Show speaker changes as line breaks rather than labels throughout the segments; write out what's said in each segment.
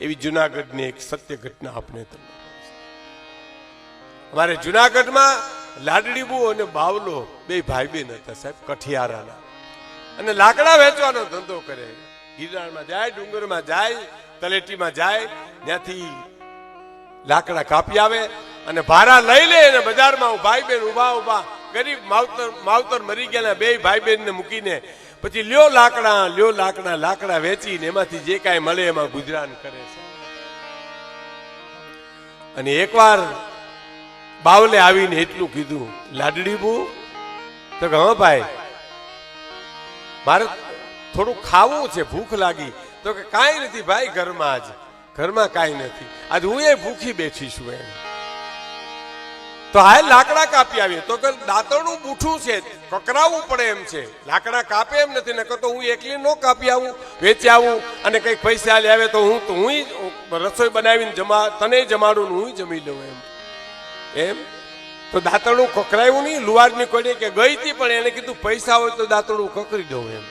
એવી જુનાગઢની એક સત્ય ઘટના આપને તમને અમારે જુનાગઢમાં લાડડીબુ અને બાવલો બે ભાઈ બેન હતા સાહેબ, કઠિયારાના. અને લાકડા વેચવાનો ધંધો કરે. ગિરનારમાં જાય, ડુંગરમાં જાય, તલેટીમાં જાય, ત્યાંથી લાકડા કાપી આવે અને ભાડા લઈ લે અને બજારમાં ભાઈ બેન ઊભા ઊભા ગરીબ માવતર માવતર મરી ગયેલા બે ભાઈ બેન ને મૂકીને પછી લ્યો લાકડા લ્યો લાકડા લાકડા વેચીને એમાંથી જે કાંઈ મળે એમાં ગુજરાન કરે છે. અને એકવાર બાવલે આવીને એટલું કીધું લાડડી બુ તો કે, હા ભાઈ, મારે થોડું ખાવું છે, ભૂખ લાગી. તો કે, કાંઈ નથી ભાઈ, ઘરમાં આજ ઘરમાં કાંઈ નથી. આજે હું એ ભૂખી બેઠી છું એમ. તો હા લાકડા કાપી આવીએ. તો કે દાંતણું બૂઠું છે કકરાવવું પડે એમ છે. લાકડા કાપે એમ નથી ને તો હું એકલી નો કાપી આવું, વેચી આવું અને કંઈક પૈસા લે આવે તો હું તો હું રસોઈ બનાવીને જમા, તને જમાડું હું જમી લઉં એમ. એમ? તો દાંતણું કકરાયું નહીં લુવારની કોડી કે ગઈ હતી પણ એને કીધું પૈસા હોય તો દાંતણું કકરી દઉં એમ.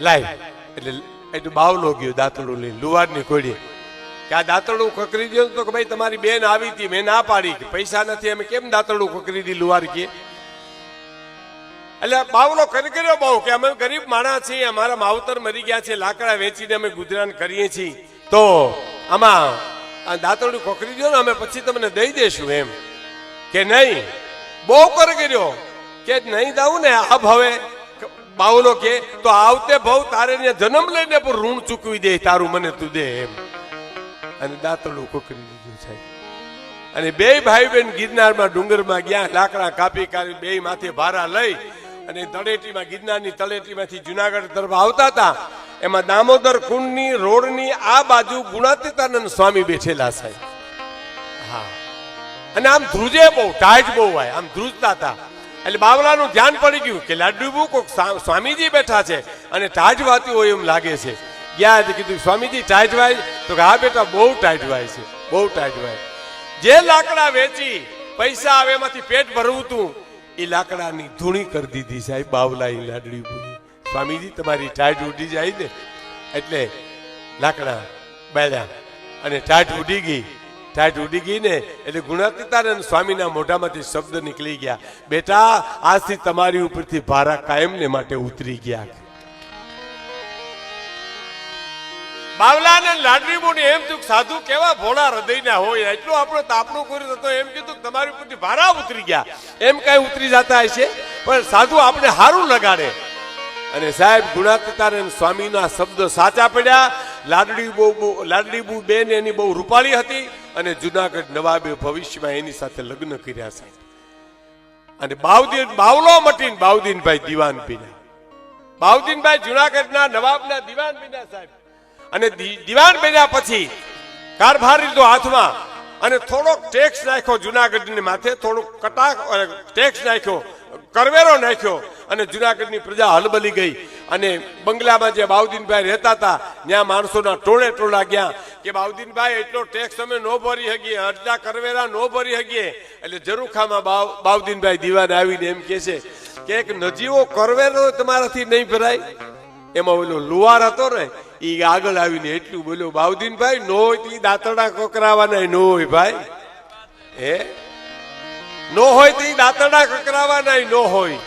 લાઈ એટલે એટલે બાવલો ગયો દાંતણું લઈ લુવારની કોડી કે આ દાંતરડું ખકરી દો તો કે ભાઈ તમારી બેન આવી હતી, મેં ના પાડી કે પૈસા નથી, અમે કેમ દાંતરડું ખકરી દીધું વાર કે? એટલે બાવલો કરી કર્યો બહુ કે અમે ગરીબ માણસ છીએ, અમારા માવતર મરી ગયા છે, લાકડા વેચીને અમે ગુજરાન કરીએ છીએ. તો આમાં આ દાંતરડું કોકરી દો ને અમે પછી તમને દઈ દેશું એમ. કે નહીં? બહુ કર કર્યો કે નહીં દઉં ને આ હવે બાવલો કે, તો આવતે ભવ તારે જન્મ લઈને પણ ઋણ ચૂકવી દે, તારું મને તું દે એમ. અને દાંતણું કોકરી દીધું છે. અને બે ભાઈ બેન ગિરનારમાં ડુંગરમાં ગયા, લાકડા કાપી કાપી બે માથે ભારા લઈ અને તળેટીમાં, ગિરનારની તળેટીમાંથી જુનાગઢ તરફ આવતા હતા. એમાં દામોદર કુંડની, રોડની આ બાજુ ગુણાતીતાનંદ સ્વામી બેઠેલા સાહેબ હા. અને આમ ધ્રુજે બહુ, ટાઈટ બહુ હોય, આમ ધ્રુજતા હતા. એટલે બાવલાનું ધ્યાન પડી ગયું કે લાડુબુ કોક સ્વામીજી બેઠા છે અને ટાજ વાતી હોય એમ લાગે છે. ગયા જ કીધું, સ્વામીજી ટાઈટ વાય તો કે, હા, બેટા, બહુ ટાઈટ વાય છે, બહુ ટાઈટ વાય જે લાકડા વેચી, પૈસા આવે, એમાંથી પેટ ભરવું તું એ લાકડાની ધૂણી કરી દીધી સાહેબ બાવલા એ લાડડી બોલી સ્વામીજી, તમારી ટાઈટ ઉડી જાય ને, એટલે લાકડા બેલ્યા અને ટાઈટ ઉડી ગઈ. ટાઈટ ઉડી ગઈ ને, એટલે ગુણાતીતાનંદ સ્વામીના મોઢામાંથી શબ્દ નીકળી ગયા. બેટા, આજથી તમારી ઉપરથી ભારા કાયમને માટે ઉતરી ગયા. બાવલા ને લાડરી બોની એમ તું સાધુ કેવા ભોળા હૃદયના હોય, એટલું આપણો તાપણું કર્યું તો એમ કીધું તમારી ઉપરથી ભારા ઉતરી ગયા. એમ કઈ ઉતરી જતા હશે? પણ સાધુ આપણે સારું લગાડે. અને સાહેબ, ગુણાતીતાનંદ સ્વામીના શબ્દ સાચા પડ્યા. લાડડી બહુ લાડડી બેન, એની બહુ રૂપાળી હતી. અને જુનાગઢ નવાબે ભવિષ્યમાં એની સાથે લગ્ન કર્યા સાહેબ. અને બાવદીન, બાવલો મટીને બાવદીનભાઈ દિવાન પીના બાવદીનભાઈ જુનાગઢના નવાબના દિવાન પીના સાહેબ. અને દિવાન બન્યા પછી કારભાર લીધો હાથમાં અને થોડોક ટેક્સ નાખ્યો જુનાગઢને માથે થોડોક કટાક અ, ટેક્સ નાખ્યો કરવેરો નાખ્યો અને જુનાગઢની પ્રજા હલબલી ગઈ. અને બંગલામાં જે બાઉદીનભાઈ રહેતા હતા ત્યાં માણસોના ટોળે ટોળા ગયા કે બાઉદીનભાઈ એટલો ટેક્સ અમે નો ભરી શકીએ અડધા કરવેરા નો ભરી શકીએ. એટલે જરૂખામાં બાવ બાઉદીનભાઈ દિવાન આવીને એમ કહે છે કે એક નજીવો કરવેરો તમારાથી નહીં ભરાય. એમાં ઓલો લુવાર હતો ને એ આગળ આવીને એટલું બોલ્યો બાઉદીનભાઈ નો તો દાંતડા કોકરાવાના નો હોય ભાઈ. હે? નો હોય તો દાંતડા કકરાવાના નો હોય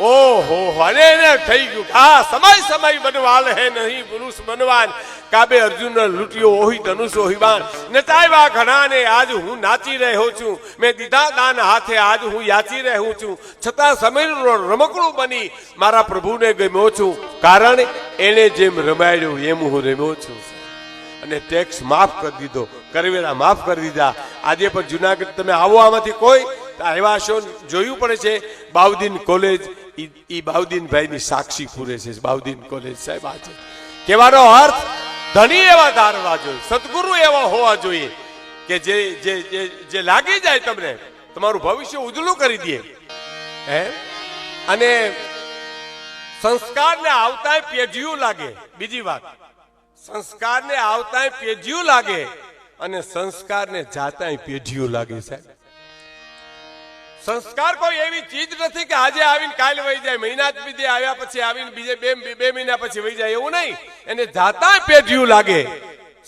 ઓહો અને એને થઈ ગયું. આ સમય સમય બનવાલ હે નહીં, પુરુષ બનવાન. કાબે અર્જુન લૂંટ્યો ઓહી ધનુષ ઓહિવાન નચાવ્યા ઘણા ને આજ હું નાચી રહ્યો છું. મેં દીધા દાન હાથે, આજ હું યાચી રહ્યો છું. છતાં સમયનો રમકડું બની, મારા પ્રભુને ગમ્યો છું. કારણ એને જેમ રમાડ્યું, એમ હું રમ્યો છું. અને ટેક્સ માફ કરી દીધો, કરવેરા માફ કરી દીધા. આજે પણ જુનાગઢ તમે આવો આમાંથી કોઈ આવ્યા છો જોયું પડે છે બાઉદીન કોલેજ, ઈ બાઉદ્દીનભાઈની સાક્ષી પૂરે છે બાઉદીન કોલેજ સાહેબ આજે કહેવાનો અર્થ, ધની એવા ધારવા જોઈએ, સદગુરુ એવા હોવા જોઈએ, કે જે જે જે લાગી જાય તમને, તમારું ભવિષ્ય ઉજળું કરી દે. હે? અને સંસ્કારને આવતાય પેઢીયું લાગે. બીજી વાત. સંસ્કારને આવતાય પેઢીયું લાગે અને સંસ્કારને જાતાય પેઢીયું લાગે સાહેબ સંસ્કાર કોઈ એવી ચીજ નથી કે આજે આવીને કાલે વહી જાય, મહિના જ આવ્યા પછી આવીને બીજે બે બે મહિના પછી વહી જાય, એવું નહીં. એને જાતા પેઢિયું લાગે.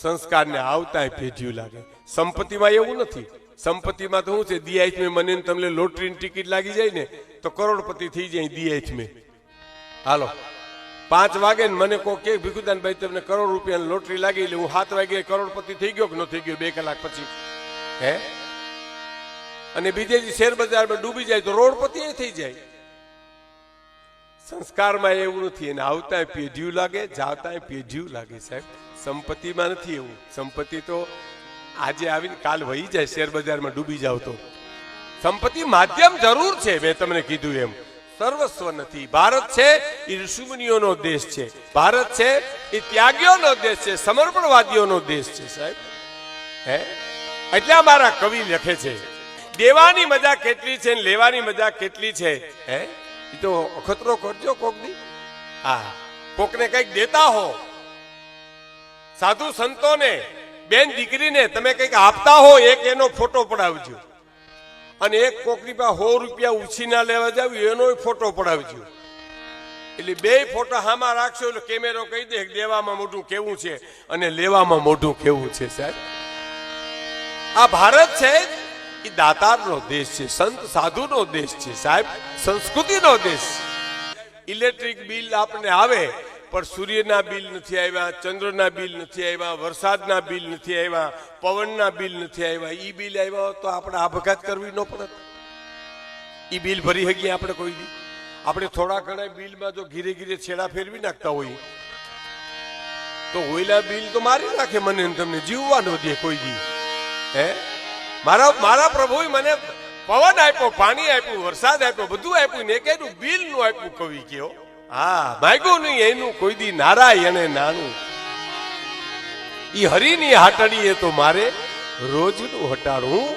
સંસ્કારને આવતા પેઢિયું લાગે. સંપત્તિમાં એવું નથી. સંપત્તિમાં તો શું છે દિયાઈચ મેં મને તમને લોટરીની ટિકિટ લાગી જાય ને, તો કરોડપતિ થઈ જાય દિયાઈચ મેં હાલો. પાંચ વાગે મને કોઈ ભીખુદાન ભાઈ, તમને કરોડ રૂપિયાની લોટરી લાગી એટલે હું સાત વાગે કરોડપતિ થઈ ગયો કે ન થઈ ગયો? બે કલાક પછી. હે? અને બીજે શેર બજારમાં ડૂબી જાય તો રોડપતિ થઈ જાય. સંસ્કારમાં એવું નથી અને આવતા પેઢ્યું લાગે જાવતા પેઢ્યું લાગે સાહેબ. સંપત્તિમાં નથી એવું. સંપત્તિ તો આજે આવીને કાલ વહી જાય શેર બજારમાં ડૂબી જાવ તો. સંપત્તિ માધ્યમ જરૂર છે, મેં તમને કીધું એમ. સર્વસ્વ નથી. ભારત છે એ ઋષિમુનિઓનો દેશ છે. ભારત છે એ ત્યાગીઓનો દેશ છે. સમર્પણવાદીઓનો દેશ છે, સાહેબ. હે? એટલે અમારા કવિ લખે છે. દેવાની મજા કેટલી છે લેવાની મજા કેટલી છે? હે? એ તો અખતરો કરજો કોક દી હા. કોકને કંઈક દેતા હો. સાધુ સંતોને, બેન દીકરીને તમે કંઈક આપતા હો, એક એનો ફોટો પડાવજો. અને એક કોકરી પાસે સો રૂપિયા ઉછીના લેવા જાવ, એનો ફોટો પડાવજો. એટલે બે ફોટો હામાં રાખશો એટલે કેમેરો કહી દે દેવામાં મોઢું કેવું છે અને લેવામાં મોઢું કેવું છે સાહેબ. આ ભારત છે એ દાતારનો દેશ છે, સંત સાધુનો દેશ છે સાહેબ, સંસ્કૃતિનો દેશ. ઇલેક્ટ્રિક બિલ આપણે આવે પણ સૂર્યના બિલ નથી આવ્યા, ચંદ્રના બિલ નથી આવ્યા, વરસાદના બિલ નથી આવ્યા, પવનના બિલ નથી આવ્યા. ઈ બિલ આવ્યા તો આપણે આપઘાત કરવી ન પડત. ઈ બિલ ભરી શકીએ આપણે કોઈ દી. આપણે થોડા ઘણા બિલમાં જો ઘીરે ઘીરે છેડા ફેરવી નાખતા હોઈએ. તો હોયલા બિલ તો મારી નાખે મને તમને જીવવા ન દે કોઈ દી. હે? મારા મારા પ્રભુએ મને પવન આપ્યો, પાણી આપ્યું, વરસાદ આપ્યો, બધું આપ્યું ને એક બિલનું આપ્યું કવિ કયો. હા માગ્યું નહીં, એનું કોઈ દી નારાય અને નાનું. ઈ હરિની હાટડીએ તો મારે રોજનું હટાડવું.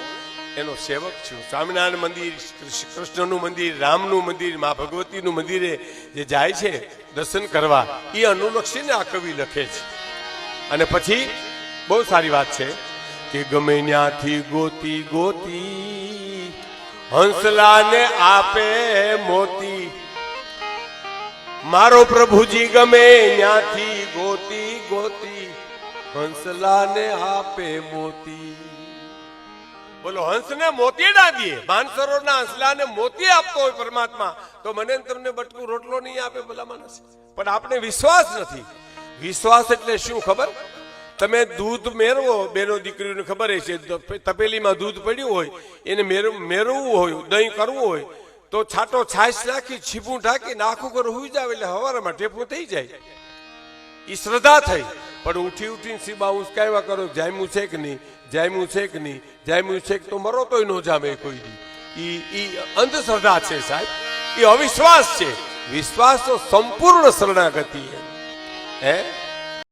એનો સેવક છું. સ્વામિનારાયણ મંદિર કૃષ્ણ- કૃષ્ણનું મંદિર, રામનું મંદિર, મા ભગવતીનું મંદિરે જે જાય છે દર્શન કરવા એ અનુલક્ષીને આ કવિ લખે છે. અને પછી બહુ સારી વાત છે કે ગમે ત્યાંથી ગોતી ગોતી, હંસલાને આપે મોતી મારો પ્રભુજી ગમે ત્યાંથી ગોતી ગોતી, હંસલાને આપે મોતી. બોલો, હંસને મોતી ના દે માનસરોવરના હંસલાને મોતી આપતો હોય પરમાત્મા, તો મને તમને બટકું રોટલો નહીં આપે ભલા માણસ પણ આપણે વિશ્વાસ નથી. વિશ્વાસ એટલે શું ખબર? તમે દૂધ મેરવો, બેનો દીકરીઓને ખબર છે તપેલીમાં દૂધ પડ્યું હોય, એને મેળવવું હોય, દહીં કરવું હોય તો છાટો છાશ નાખી છીપું ઢાંકી, નાખું ઘર હુઈ જાવ એટલે હવારમાં ટેપું થઈ જાય. એ શ્રદ્ધા થઈ. પણ ઉઠી ઉઠીને સીબા ઉંચકાવ્યા કરો જામ્યું છે કે નહીં? જામ્યું છે કે નહીં? જામ્યું છે કે તો મરો તોય ન જામે કોઈ દી. ઈ અંધશ્રદ્ધા છે સાહેબ. ઈ અવિશ્વાસ છે. વિશ્વાસ તો સંપૂર્ણ શરણાગતિ હે?